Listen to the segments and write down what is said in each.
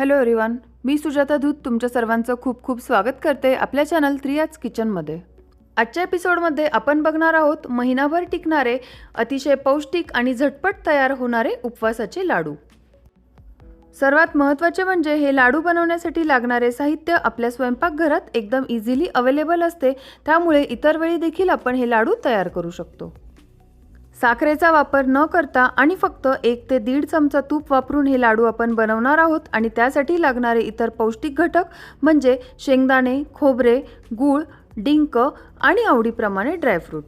Hello everyone मी सुजाता धूत तुमच्या सर्वांचं खूप खूप स्वागत करते आपल्या चॅनल त्रियाज किचनमध्ये आजच्या एपिसोडमध्ये आपण बघणार आहोत महिनाभर टिकणारे अतिशय पौष्टिक आणि झटपट तयार होणारे उपवासाचे लाडू. सर्वात महत्त्वाचे म्हणजे हे लाडू बनवण्यासाठी लागणारे साहित्य आपल्या स्वयंपाकघरात एकदम इझिली अवेलेबल असते त्यामुळे इतर वेळी देखील आपण हे लाडू तयार करू शकतो. साखरेचा वापर न करता आणि फक्त एक ते दीड चमचा तूप वापरून हे लाडू आपण बनवणार आहोत आणि त्यासाठी लागणारे इतर पौष्टिक घटक म्हणजे शेंगदाणे खोबरे गूळ डिंक आणि आवडीप्रमाणे ड्रायफ्रूट.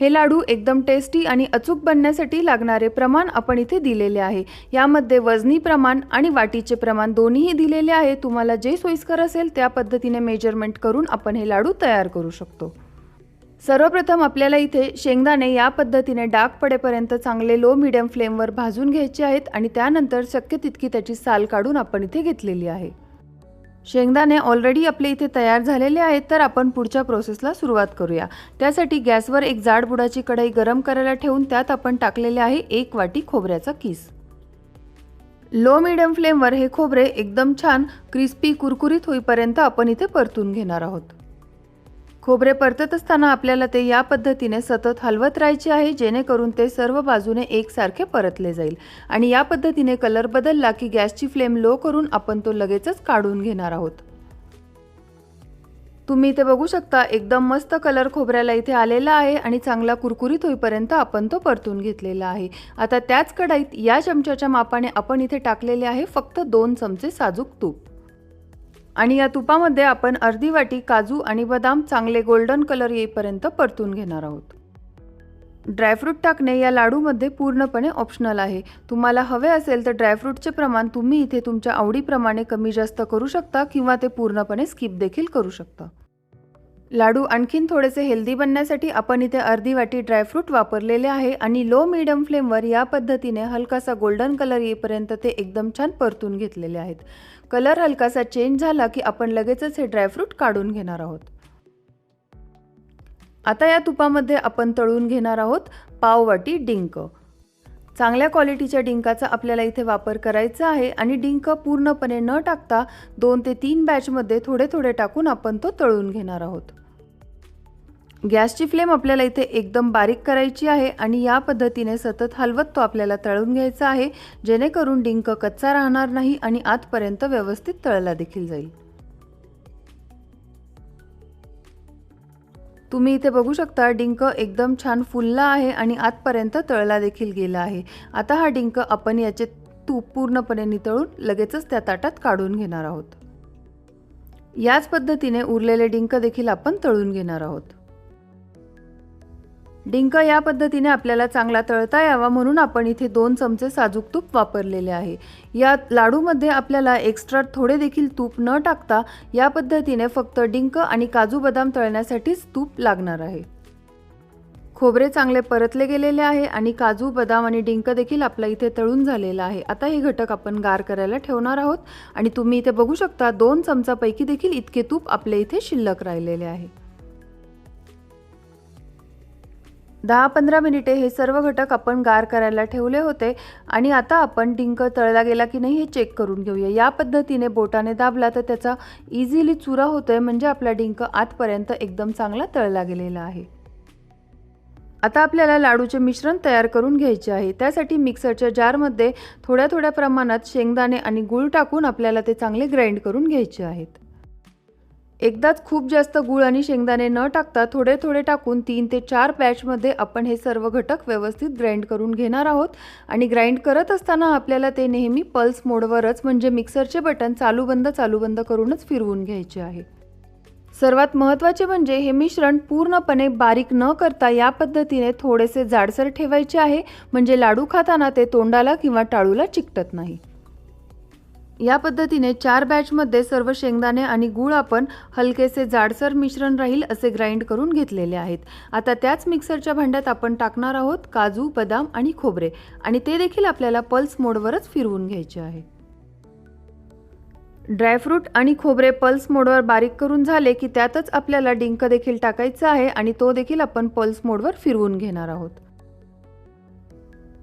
हे लाडू एकदम टेस्टी आणि अचूक बनण्यासाठी लागणारे प्रमाण आपण इथे दिलेले आहे. यामध्ये वजनी प्रमाण आणि वाटीचे प्रमाण दोन्हीही दिलेले आहे. तुम्हाला जे सोयीस्कर असेल त्या पद्धतीने मेजरमेंट करून आपण हे लाडू तयार करू शकतो. सर्वप्रथम आपल्याला इथे शेंगदाणे या पद्धतीने डाग पडेपर्यंत चांगले लो मिडियम फ्लेमवर भाजून घ्यायचे आहेत आणि त्यानंतर शक्य तितकी त्याची साल काढून आपण इथे घेतलेली आहे. शेंगदाणे ऑलरेडी आपले इथे तयार झालेले आहेत तर आपण पुढच्या प्रोसेसला सुरुवात करूया. त्यासाठी गॅसवर एक जाड बुडाची कढई गरम करायला ठेवून त्यात आपण टाकलेले आहे एक वाटी खोबऱ्याचा किस. लो मिडियम फ्लेमवर हे खोबरे एकदम छान क्रिस्पी कुरकुरीत होईपर्यंत आपण इथे परतून घेणार आहोत. खोबरे परतत असताना आपल्याला ते या पद्धतीने सतत हलवत राहायचे आहे जेणेकरून ते सर्व बाजूने एकसारखे परतले जाईल. आणि या पद्धतीने कलर बदलला की गॅसची फ्लेम लो करून आपण तो लगेचच काढून घेणार आहोत. तुम्ही इथे बघू शकता एकदम मस्त कलर खोबऱ्याला इथे आलेला आहे आणि चांगला कुरकुरीत होईपर्यंत आपण तो परतून घेतलेला आहे. आता त्याच कढाईत या चमच्याच्या मापाने आपण इथे टाकलेले आहे फक्त दोन चमचे साजूक तूप. आणि या तुपामध्ये आपण अर्धी वाटी काजू आणि बदाम चांगले गोल्डन कलर येईपर्यंत परतून घेणार आहोत. ड्रायफ्रूट टाकणे या लाडूमध्ये पूर्णपणे ऑप्शनल आहे. तुम्हाला हवे असेल तर ड्रायफ्रूटचे प्रमाण तुम्ही इथे तुमच्या आवडीप्रमाणे कमी जास्त करू शकता किंवा ते पूर्णपणे स्किप देखील करू शकता. लाडू आणखीन थोडेसे हेल्दी बनण्यासाठी आपण इथे अर्धी वाटी ड्रायफ्रूट वापरलेले आहे आणि लो मिडियम फ्लेमवर या पद्धतीने हलकासा गोल्डन कलर येईपर्यंत ते एकदम छान परतून घेतलेले आहेत. कलर हलकासा चेंज झाला की आपण लगेचच हे ड्रायफ्रूट काढून घेणार आहोत. आता या तुपामध्ये आपण तळून घेणार आहोत पाववाटी डिंक. चांगल्या क्वालिटीच्या डिंकाचा आपल्याला इथे वापर करायचा आहे आणि डिंक पूर्णपणे न टाकता दोन ते तीन बॅचमध्ये थोडे थोडे टाकून आपण तो तळून घेणार आहोत. गॅसची फ्लेम आपल्याला इथे एकदम बारीक करायची आहे आणि या पद्धतीने सतत हलवत तो आपल्याला तळून घ्यायचा आहे जेणेकरून डिंक कच्चा राहणार नाही आणि आतपर्यंत व्यवस्थित तळला देखील जाईल. तुम्ही इथे बघू शकता डिंक एकदम छान फुलला आहे आणि आतपर्यंत तळला देखील गेला आहे. आता हा डिंक आपण याचे तूप पूर्णपणे नितळून लगेचच त्या ताटात काढून घेणार आहोत. याच पद्धतीने उरलेले डिंक देखील आपण तळून घेणार आहोत. डिंक या पद्धतीने आपल्याला चांगला तळता यावा म्हणून आपण इथे दोन चमचे साजूक तूप वापरलेले आहे. या लाडूमध्ये आपल्याला एक्स्ट्रा थोडे देखील तूप न टाकता या पद्धतीने फक्त डिंक आणि काजू बदाम तळण्यासाठीच तूप लागणार आहे. खोबरे चांगले परतले गेलेले आहे आणि काजू बदाम आणि डिंक देखील आपला इथे तळून झालेला आहे. आता हे घटक आपण गार करायला ठेवणार आहोत आणि तुम्ही इथे बघू शकता दोन चमचापैकी देखील इतके तूप आपल्या इथे शिल्लक राहिलेले आहे. दहा पंधरा मिनिटे हे सर्व घटक आपण गार करायला ठेवले होते आणि आता आपण डिंक तळला गेला की नाही हे चेक करून घेऊया. या पद्धतीने बोटाने दाबला तर त्याचा इझिली चुरा होतोय म्हणजे आपला डिंक आतपर्यंत एकदम चांगला तळला गेलेला आहे. आता आपल्याला लाडूचे मिश्रण तयार करून घ्यायचे आहे. त्यासाठी मिक्सरच्या जारमध्ये थोड्या थोड्या प्रमाणात शेंगदाणे आणि गूळ टाकून आपल्याला ते चांगले ग्राइंड करून घ्यायचे आहेत. एकदाच खूप जास्त गूळ आणि शेंगदाणे न टाकता थोडे थोडे टाकून तीन ते चार बॅचमध्ये आपण हे सर्व घटक व्यवस्थित ग्राइंड करून घेणार आहोत. आणि ग्राइंड करत असताना आपल्याला ते नेहमी पल्स मोडवरच म्हणजे मिक्सरचे बटन चालू बंद चालू बंद करूनच फिरवून घ्यायचे आहे. सर्वात महत्त्वाचे म्हणजे हे मिश्रण पूर्णपणे बारीक न करता या पद्धतीने थोडेसे जाडसर ठेवायचे आहे. म्हणजे लाडू खाताना ते तोंडाला किंवा टाळूला चिकटत नाही. या पद्धतीने चार बॅचमध्ये सर्व शेंगदाणे आणि गूळ आपण हलकेसे जाडसर मिश्रण राहील असे ग्राइंड करून घेतलेले आहेत. आता त्याच मिक्सरच्या भांड्यात आपण टाकणार आहोत काजू बदाम आणि खोबरे. आणि ते देखील आपल्याला पल्स मोडवरच फिरवून घ्यायचे आहे. ड्रायफ्रूट आणि खोबरे पल्स मोडवर बारीक करून झाले की त्यातच आपल्याला डिंक देखील टाकायचं आहे आणि तो देखील आपण पल्स मोडवर फिरवून घेणार आहोत.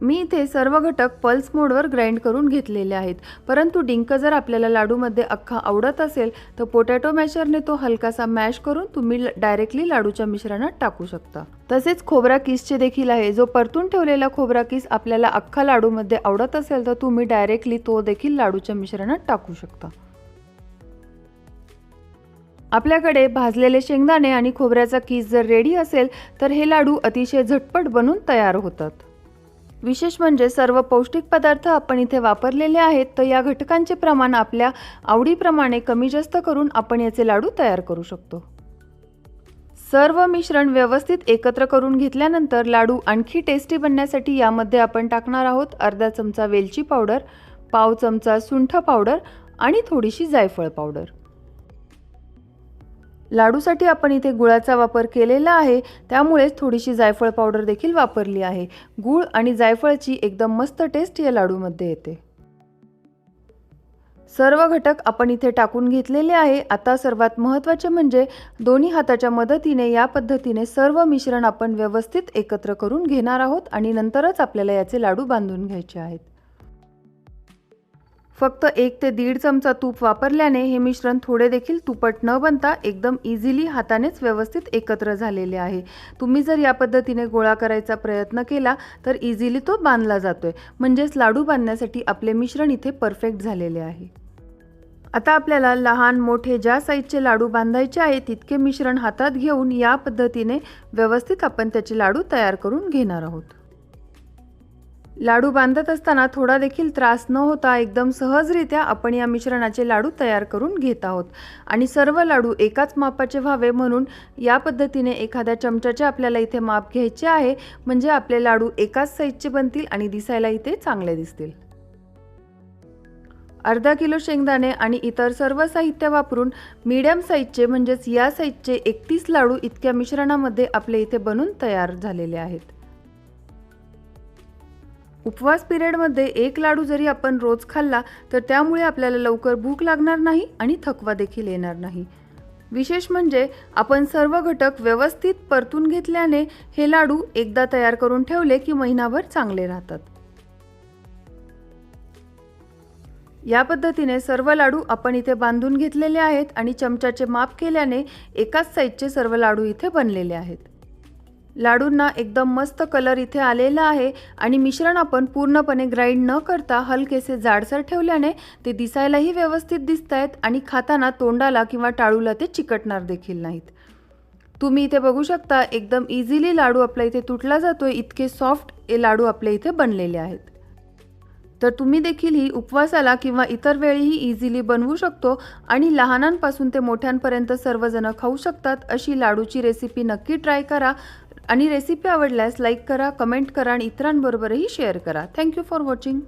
मी इथे सर्व घटक पल्स मोडवर ग्राइंड करून घेतलेले आहेत. परंतु डिंक जर आपल्याला लाडूमध्ये अख्खा आवडत असेल तर पोटॅटो मॅशरने तो हलकासा मॅश करून तुम्ही डायरेक्टली लाडूच्या मिश्रणात टाकू शकता. तसेच खोबरा किसचे देखील आहे. जो परतून ठेवलेला खोबरा किस आपल्याला अख्खा लाडूमध्ये आवडत असेल तर तुम्ही डायरेक्टली तो देखील लाडूच्या मिश्रणात टाकू शकता. आपल्याकडे भाजलेले शेंगदाणे आणि खोबऱ्याचा किस जर रेडी असेल तर हे लाडू अतिशय झटपट बनून तयार होतात. विशेष म्हणजे सर्व पौष्टिक पदार्थ आपण इथे वापरलेले आहेत तर या घटकांचे प्रमाण आपल्या आवडीप्रमाणे कमी जास्त करून आपण याचे लाडू तयार करू शकतो. सर्व मिश्रण व्यवस्थित एकत्र करून घेतल्यानंतर लाडू आणखी टेस्टी बनण्यासाठी यामध्ये आपण टाकणार आहोत अर्धा चमचा वेलची पावडर पाव चमचा सुंठ पावडर आणि थोडीशी जायफळ पावडर. लाडूसाठी आपण इथे गुळाचा वापर केलेला आहे. त्यामुळेच थोडीशी जायफळ पावडर देखील वापरली आहे. गुळ आणि जायफळची एकदम मस्त टेस्ट या लाडूमध्ये येते. सर्व घटक आपण इथे टाकून घेतलेले आहे. आता सर्वात महत्त्वाचे म्हणजे दोन्ही हाताच्या मदतीने या पद्धतीने सर्व मिश्रण आपण व्यवस्थित एकत्र करून घेणार आहोत आणि नंतरच आपल्याला याचे लाडू बांधून घ्यायचे आहेत. फक्त एक ते दीड चमचा तूप वापरल्याने हे मिश्रण थोडे देखील तुपट न बनता एकदम इझिली हातानेच व्यवस्थित एकत्र झालेले आहे. तुम्ही जर या पद्धतीने गोळा करायचा प्रयत्न केला तर इझिली तो बांधला जातोय. म्हणजेच लाडू बांधण्यासाठी आपले मिश्रण इथे परफेक्ट झालेले आहे. आता आपल्याला लहान मोठे ज्या साईजचे लाडू बांधायचे आहे तितके मिश्रण हातात घेऊन या पद्धतीने व्यवस्थित आपण त्याचे लाडू तयार करून घेणार आहोत. लाडू बांधत असताना थोडा देखील त्रास न होता एकदम सहजरित्या आपण या मिश्रणाचे लाडू तयार करून घेत आहोत. आणि सर्व लाडू एकाच मापाचे व्हावे म्हणून या पद्धतीने एखाद्या चमच्याचे आपल्याला इथे माप घ्यायचे आहे. म्हणजे आपले लाडू एकाच साईजचे बनतील आणि दिसायला इथे चांगले दिसतील. अर्धा किलो शेंगदाणे आणि इतर सर्व साहित्य वापरून मीडियम साईजचे म्हणजेच या साईजचे एकतीस लाडू इतक्या मिश्रणामध्ये आपले इथे बनून तयार झालेले आहेत. उपवास पिरियडमध्ये एक लाडू जरी आपण रोज खाल्ला तर त्यामुळे आपल्याला लवकर भूक लागणार नाही आणि थकवा देखील येणार नाही. विशेष म्हणजे आपण सर्व घटक व्यवस्थित परतून घेतल्याने हे लाडू एकदा तयार करून ठेवले की महिनाभर चांगले राहतात. या पद्धतीने सर्व लाडू आपण इथे बांधून घेतलेले आहेत आणि चमच्याचे माप केल्याने एकाच साईजचे सर्व लाडू इथे बनलेले आहेत. लाडूंना एकदम मस्त कलर इथे आलेला आहे आणि मिश्रण आपण पूर्णपणे ग्राइंड न करता हलकेसे जाडसर ठेवल्याने ते दिसायलाही व्यवस्थित दिसत आहेत आणि खाताना तोंडाला किंवा टाळूला ते चिकटणार देखील नाहीत. तुम्ही इथे बघू शकता एकदम इझिली लाडू आपल्या इथे तुटला जातोय इतके सॉफ्ट हे लाडू आपल्या इथे बनलेले आहेत. तर तुम्ही देखील ही उपवासाला किंवा इतर वेळीही इझिली बनवू शकतो आणि लहानांपासून ते मोठ्यांपर्यंत सर्वजण खाऊ शकतात अशी लाडूची रेसिपी नक्की ट्राय करा. आणि रेसिपी आवडल्यास लाईक करा कमेंट करा आणि इतरांबरोबरही शेअर करा. Thank you for watching